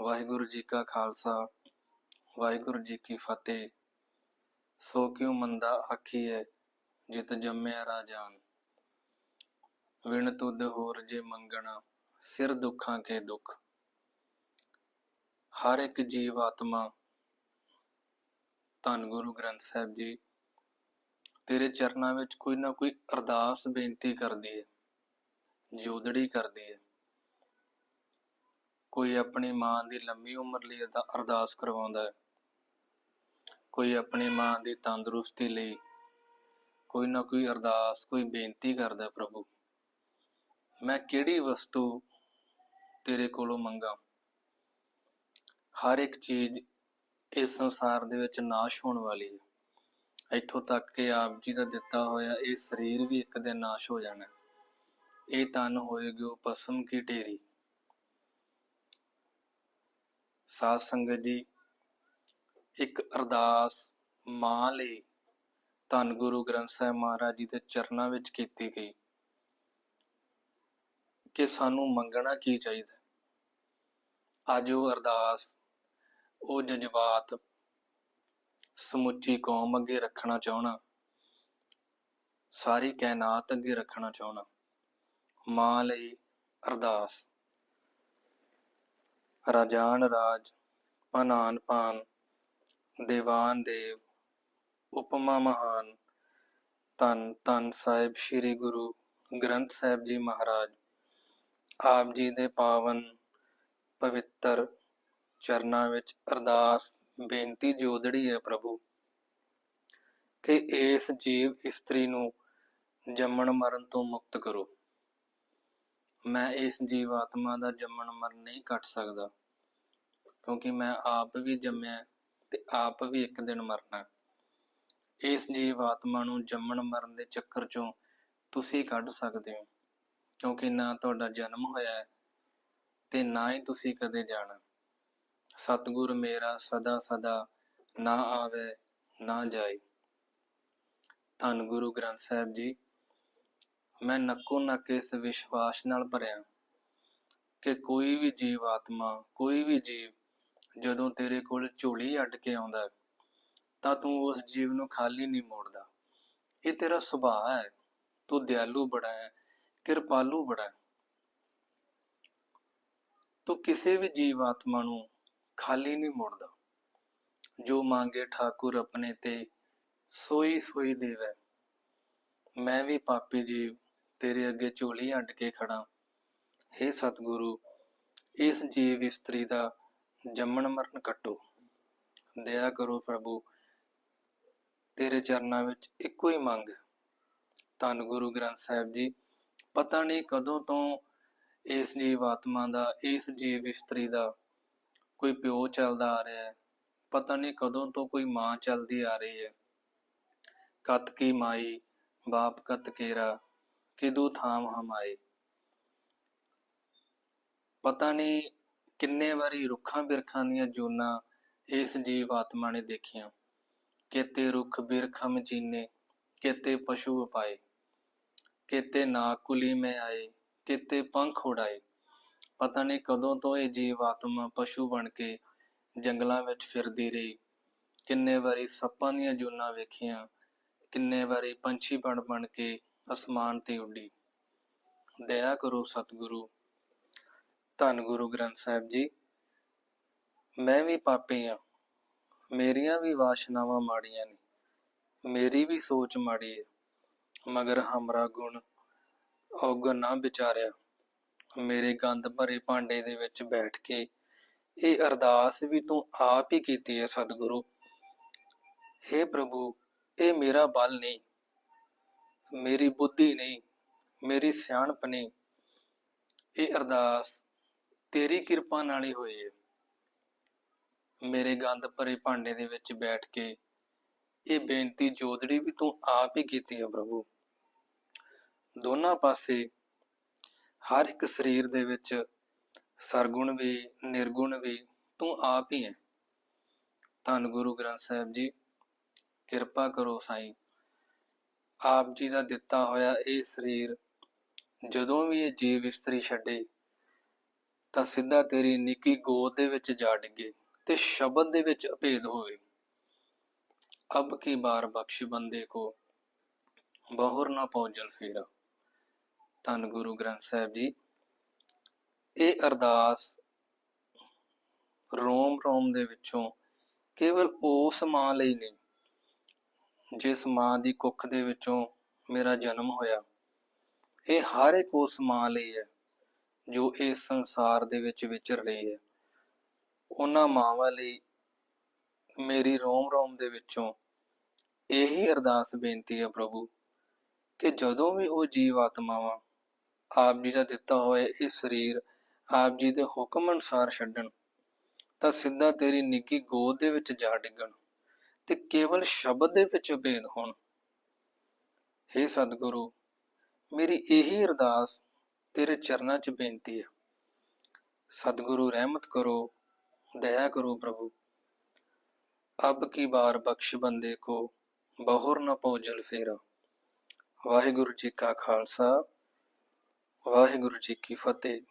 ਵਾਹਿਗੁਰੂ ਜੀ ਕਾ ਖਾਲਸਾ, ਵਾਹਿਗੁਰੂ ਜੀ ਕੀ ਫਤਿਹ। ਸੋ ਕਿਉ ਮੰਦਾ ਆਖੀਐ, ਜਿਤ ਜੰਮਿਆ ਰਾਜਾਨ ਵਿਣ ਤੁਧ ਹੋਰ ਜੇ ਮੰਗਣਾ, ਸਿਰ ਦੁੱਖਾਂ ਕੇ ਦੁੱਖ। ਹਰ ਇੱਕ ਜੀਵ ਆਤਮਾ, ਧੰਨ ਗੁਰੂ ਗ੍ਰੰਥ ਸਾਹਿਬ ਜੀ, ਤੇਰੇ ਚਰਨਾਂ ਵਿੱਚ ਕੋਈ ਨਾ ਕੋਈ ਅਰਦਾਸ ਬੇਨਤੀ ਕਰਦੀ ਹੈ ਜੋਦੜੀ ਕਰਦੀ ਹੈ ਕੋਈ ਆਪਣੀ ਮਾਂ ਦੀ ਲੰਮੀ ਉਮਰ ਲਈ ਅਰਦਾ- ਅਰਦਾਸ ਕਰਵਾਉਂਦਾ ਹੈ। ਕੋਈ ਆਪਣੀ ਮਾਂ ਦੀ ਤੰਦਰੁਸਤੀ ਲਈ ਕੋਈ ਨਾ ਕੋਈ ਅਰਦਾਸ, ਕੋਈ ਬੇਨਤੀ ਕਰਦਾ ਪ੍ਰਭੂ। ਮੈਂ ਕਿਹੜੀ ਵਸਤੂ ਤੇਰੇ ਕੋਲੋਂ ਮੰਗਾ? ਹਰ ਇੱਕ ਚੀਜ਼ ਇਸ ਸੰਸਾਰ ਦੇ ਵਿੱਚ ਨਾਸ਼ ਹੋਣ ਵਾਲੀ ਹੈ। ਇੱਥੋਂ ਤੱਕ ਕਿ ਆਪ ਜੀ ਦਾ ਦਿੱਤਾ ਹੋਇਆ ਇਹ ਸਰੀਰ ਵੀ ਇੱਕ ਦਿਨ ਨਾਸ਼ ਹੋ ਜਾਣਾ ਇਹ ਤਨ ਹੋਏਗੀ ਪਸਮ ਕੀ ਢੇਰੀ। ਸਾਧ ਸੰਗਤ ਜੀ, ਇੱਕ ਅਰਦਾਸ ਮਾਂ ਲਈ ਧੰਨ ਗੁਰੂ ਗ੍ਰੰਥ ਸਾਹਿਬ ਮਹਾਰਾਜ ਜੀ ਦੇ ਚਰਨਾਂ ਵਿੱਚ ਕੀਤੀ ਗਈ ਕਿ ਸਾਨੂੰ ਮੰਗਣਾ ਕੀ ਚਾਹੀਦਾ ਅੱਜ ਉਹ ਅਰਦਾਸ, ਉਹ ਜਜ਼ਬਾਤ ਸਮੁੱਚੀ ਕੌਮ ਅੱਗੇ ਰੱਖਣਾ ਚਾਹਣਾ, ਸਾਰੀ ਕਾਇਨਾਤ ਅੱਗੇ ਰੱਖਣਾ ਚਾਹਣਾ, ਮਾਂ ਲਈ ਅਰਦਾਸ ਰਾਜਾਨ ਰਾਜ ਪਨਾਨ ਭਾਨ ਦੀਵਾਨ ਦੇਵ, ਉਪਮਾ ਮਹਾਨ, ਧੰਨ ਧੰਨ ਸਾਹਿਬ ਸ੍ਰੀ ਗੁਰੂ ਗ੍ਰੰਥ ਸਾਹਿਬ ਜੀ ਮਹਾਰਾਜ। ਆਪ ਜੀ ਦੇ ਪਾਵਨ ਪਵਿੱਤਰ ਚਰਨਾਂ ਵਿੱਚ ਅਰਦਾਸ, ਬੇਨਤੀ ਜੋਦੜੀ ਹੈ ਪ੍ਰਭੂ, ਕਿ ਇਸ ਜੀਵ ਇਸਤਰੀ ਨੂੰ ਜੰਮਣ ਮਰਨ ਤੋਂ ਮੁਕਤ ਕਰੋ। ਮੈਂ ਇਸ ਜੀਵ ਆਤਮਾ ਦਾ ਜੰਮਣ ਮਰਨ ਨਹੀਂ ਕੱਟ ਸਕਦਾ, ਕਿਉਂਕਿ ਮੈਂ ਆਪ ਵੀ ਜੰਮਿਆ ਤੇ ਆਪ ਵੀ ਇੱਕ ਦਿਨ ਮਰਨਾ ਇਸ ਜੀਵ ਆਤਮਾ ਨੂੰ ਜੰਮਣ ਮਰਨ ਦੇ ਚੱਕਰ ਚੋਂ ਤੁਸੀਂ ਕੱਢ ਸਕਦੇ ਹੋ, ਕਿਉਂਕਿ ਨਾ ਤੁਹਾਡਾ ਜਨਮ ਹੋਇਆ ਹੈ ਤੇ ਨਾ ਹੀ ਤੁਸੀਂ ਕਦੇ ਜਾਣਾ ਸਤਿਗੁਰ ਮੇਰਾ ਸਦਾ ਸਦਾ ਨਾ ਆਵੇ, ਨਾ ਜਾਏ। ਧੰਨ ਗੁਰੂ ਗ੍ਰੰਥ ਸਾਹਿਬ ਜੀ। ਮੈਂ ਨੱਕੋ ਨੱਕ ਇਸ ਵਿਸ਼ਵਾਸ ਨਾਲ ਭਰਿਆ ਕਿ ਕੋਈ ਵੀ ਜੀਵ ਆਤਮਾ ਕੋਈ ਵੀ ਜੀਵ ਜਦੋਂ ਤੇਰੇ ਕੋਲ ਝੋਲੀ ਅੱਡ ਕੇ ਆਉਂਦਾ ਹੈ, ਤਾਂ ਤੂੰ ਉਸ ਜੀਵ ਨੂੰ ਖਾਲੀ ਨਹੀਂ ਮੋੜਦਾ। ਇਹ ਤੇਰਾ ਸੁਭਾਅ ਹੈ। ਤੂੰ ਦਿਆਲੂ ਬੜਾ ਹੈ ਕਿਰਪਾਲੂ ਬੜਾ ਹੈ। ਤੂੰ ਕਿਸੇ ਵੀ ਜੀਵ ਆਤਮਾ ਨੂੰ ਖਾਲੀ ਨਹੀਂ ਮੋੜਦਾ। ਜੋ ਮੰਗੇ ਠਾਕੁਰ ਆਪਣੇ ਤੇ ਸੋਈ ਸੋਈ ਦੇਵੈ। ਮੈਂ ਵੀ ਪਾਪੀ ਜੀਵ ਤੇਰੇ ਅੱਗੇ ਝੋਲੀ ਅੱਡ ਕੇ ਖੜਾ ਹੇ ਸਤਿਗੁਰੂ, ਇਸ ਜੀਵ ਇਸਤਰੀ ਦਾ ਜੰਮਣ ਮਰਨ ਕੱਟੋ। ਦਇਆ ਕਰੋ ਪ੍ਰਭੂ, ਤੇਰੇ ਚਰਨਾਂ ਵਿੱਚ ਇੱਕੋ ਹੀ ਮੰਗ। ਧੰਨ ਗੁਰੂ ਗ੍ਰੰਥ ਸਾਹਿਬ ਜੀ, ਪਤਾ ਨਹੀਂ ਕਦੋਂ ਤੋਂ ਇਸ ਜੀਵ ਆਤਮਾ ਦਾ, ਇਸ ਜੀਵ ਇਸਤਰੀ ਦਾ ਕੋਈ ਪਿਓ ਚੱਲਦਾ ਆ ਰਿਹਾ ਹੈ। ਪਤਾ ਨਹੀਂ ਕਦੋਂ ਤੋਂ ਕੋਈ ਮਾਂ ਚੱਲਦੀ ਆ ਰਹੀ ਹੈ। ਕਤ ਕੀ ਮਾਈ, ਬਾਪ ਕਤ ਕੇਰਾ। ਕਿਦੂ ਥਾਮ ਹਮਾਏ ਪਤਾ ਨਹੀਂ ਕਿੰਨੇ ਵਾਰੀ ਰੁੱਖਾਂ ਬਿਰਖਾਂ ਦੀਆਂ ਜੂਨਾਂ ਇਸ ਜੀਵ ਆਤਮਾ ਨੇ ਦੇਖੀਆਂ। ਕੇਤੇ ਰੁੱਖ ਬਿਰਖਮ ਚੀਨੇ ਕੇਤੇ ਪਸ਼ੂ ਉਪਾਏ ਕੇਤੇ ਨਾਕੁਲੀ ਮੈਂ ਆਏ, ਕਿਤੇ ਪੰਖ ਉਡਾਏ। ਪਤਾ ਨਹੀਂ ਕਦੋਂ ਤੋਂ ਇਹ ਜੀਵ ਆਤਮਾ ਪਸ਼ੂ ਬਣ ਕੇ ਜੰਗਲਾਂ ਵਿੱਚ ਫਿਰਦੀ ਰਹੀ। ਕਿੰਨੇ ਵਾਰੀ ਸੱਪਾਂ ਦੀਆਂ ਜੂਨਾਂ ਵੇਖੀਆਂ, ਕਿੰਨੇ ਵਾਰੀ ਪੰਛੀ ਬਣ ਬਣ ਕੇ ਅਸਮਾਨ ਤੇ ਉੱਡੀ। ਦਇਆ ਕਰੋ ਸਤਿਗੁਰੂ, ਧੰਨ ਗੁਰੂ ਗ੍ਰੰਥ ਸਾਹਿਬ ਜੀ, ਮੈਂ ਵੀ ਪਾਪੀ ਹਾਂ ਮੇਰੀਆਂ ਵੀ ਵਾਸ਼ਨਾਵਾਂ ਮਾੜੀਆਂ ਨੇ, ਮੇਰੀ ਵੀ ਸੋਚ ਮਾੜੀ ਹੈ ਮਗਰ ਹਮਰਾ ਗੁਣ ਔਗਣ ਨਾ ਵਿਚਾਰਿਆ। ਮੇਰੇ ਗੰਦ ਭਰੇ ਭਾਂਡੇ ਦੇ ਵਿੱਚ ਬੈਠ ਕੇ ਇਹ ਅਰਦਾਸ ਵੀ ਤੂੰ ਆਪ ਹੀ ਕੀਤੀ ਹੈ ਸਤਿਗੁਰੂ। ਹੇ ਪ੍ਰਭੂ, ਇਹ ਮੇਰਾ ਬਲ ਨਹੀਂ। ਮੇਰੀ ਬੁੱਧੀ ਨਹੀਂ, ਮੇਰੀ ਸਿਆਣਪ ਨਹੀਂ। ਇਹ ਅਰਦਾਸ ਤੇਰੀ ਕਿਰਪਾ ਨਾਲ ਹੀ ਹੋਈ ਹੈ। ਮੇਰੇ ਗੰਦ ਭਰੇ ਭਾਂਡੇ ਦੇ ਵਿੱਚ ਬੈਠ ਕੇ ਇਹ ਬੇਨਤੀ ਜੋਦੜੀ ਵੀ ਤੂੰ ਆਪ ਹੀ ਕੀਤੀ ਹੈ ਪ੍ਰਭੂ। ਦੋਨਾਂ ਪਾਸੇ ਹਰ ਇੱਕ ਸਰੀਰ ਦੇ ਵਿੱਚ ਸਰਗੁਣ ਵੀ, ਨਿਰਗੁਣ ਵੀ ਤੂੰ ਆਪ ਹੀ ਹੈ। ਧੰਨ ਗੁਰੂ ਗ੍ਰੰਥ ਸਾਹਿਬ ਜੀ, ਕਿਰਪਾ ਕਰੋ ਸਾਈਂ। ਆਪ ਜੀ ਦਾ ਦਿੱਤਾ ਹੋਇਆ ਇਹ ਸਰੀਰ ਜਦੋਂ ਵੀ ਇਹ ਜੀਵ ਇਸਤਰੀ ਛੱਡੇ, ਤਾਂ ਸਿੱਧਾ ਤੇਰੀ ਨਿੱਕੀ ਗੋਦ ਦੇ ਵਿੱਚ ਜਾ ਡਿੱਗੇ ਤੇ ਸ਼ਬਦ ਦੇ ਵਿੱਚ ਅਭੇਦ ਹੋਵੇ ਅਬ ਕੀ ਬਾਰ ਬਖਸ਼ ਬੰਦੇ ਕੋ, ਬਹੁਰ ਨਾ ਪਾਉ ਫੇਰਾ। ਧੰਨ ਗੁਰੂ ਗ੍ਰੰਥ ਸਾਹਿਬ ਜੀ, ਇਹ ਅਰਦਾਸ ਰੋਮ ਰੋਮ ਦੇ ਵਿੱਚੋਂ ਕੇਵਲ ਉਸ ਮਾਂ ਲਈ ਨਹੀਂ ਜਿਸ ਮਾਂ ਦੀ ਕੁੱਖ ਦੇ ਵਿੱਚੋਂ ਮੇਰਾ ਜਨਮ ਹੋਇਆ। ਇਹ ਹਰ ਇੱਕ ਉਸ ਮਾਂ ਲਈ ਹੈ, ਜੋ ਇਸ ਸੰਸਾਰ ਦੇ ਵਿੱਚ ਵਿਚਰ ਰਹੀ ਹੈ। ਉਹਨਾਂ ਮਾਵਾਂ ਲਈ ਮੇਰੀ ਰੋਮ ਰੋਮ ਦੇ ਵਿੱਚੋਂ ਇਹੀ ਅਰਦਾਸ ਬੇਨਤੀ ਹੈ ਪ੍ਰਭੂ, ਕਿ ਜਦੋਂ ਵੀ ਉਹ ਜੀਵ ਆਤਮਾਵਾਂ ਆਪ ਜੀ ਦਾ ਦਿੱਤਾ ਹੋਇਆ ਇਹ ਸਰੀਰ ਆਪ ਜੀ ਦੇ ਹੁਕਮ ਅਨੁਸਾਰ ਛੱਡਣ, ਤਾਂ ਸਿੱਧਾ ਤੇਰੀ ਨਿੱਕੀ ਗੋਦ ਦੇ ਵਿੱਚ ਜਾ ਡਿੱਗਣ। ਤੇ ਕੇਵਲ ਸ਼ਬਦ ਦੇ ਵਿੱਚ ਭੇਦ ਹੋਣ। हे ਸਤਿਗੁਰੂ, ਮੇਰੀ ਇਹੀ ਅਰਦਾਸ ਤੇਰੇ ਚਰਨਾਂ 'ਚ ਬੇਨਤੀ ਹੈ। ਸਤਿਗੁਰੂ, ਰਹਿਮਤ ਕਰੋ, ਦਇਆ ਕਰੋ ਪ੍ਰਭੂ। ਅਬ ਕੀ ਬਾਰ ਬਖਸ਼ ਬੰਦੇ ਕੋ, ਬਹੁਰ ਨ ਪਉ ਜਲ ਫੇਰਾ। ਵਾਹਿਗੁਰੂ ਜੀ ਕਾ ਖਾਲਸਾ, ਵਾਹਿਗੁਰੂ ਜੀ ਕੀ ਫਤਿਹ।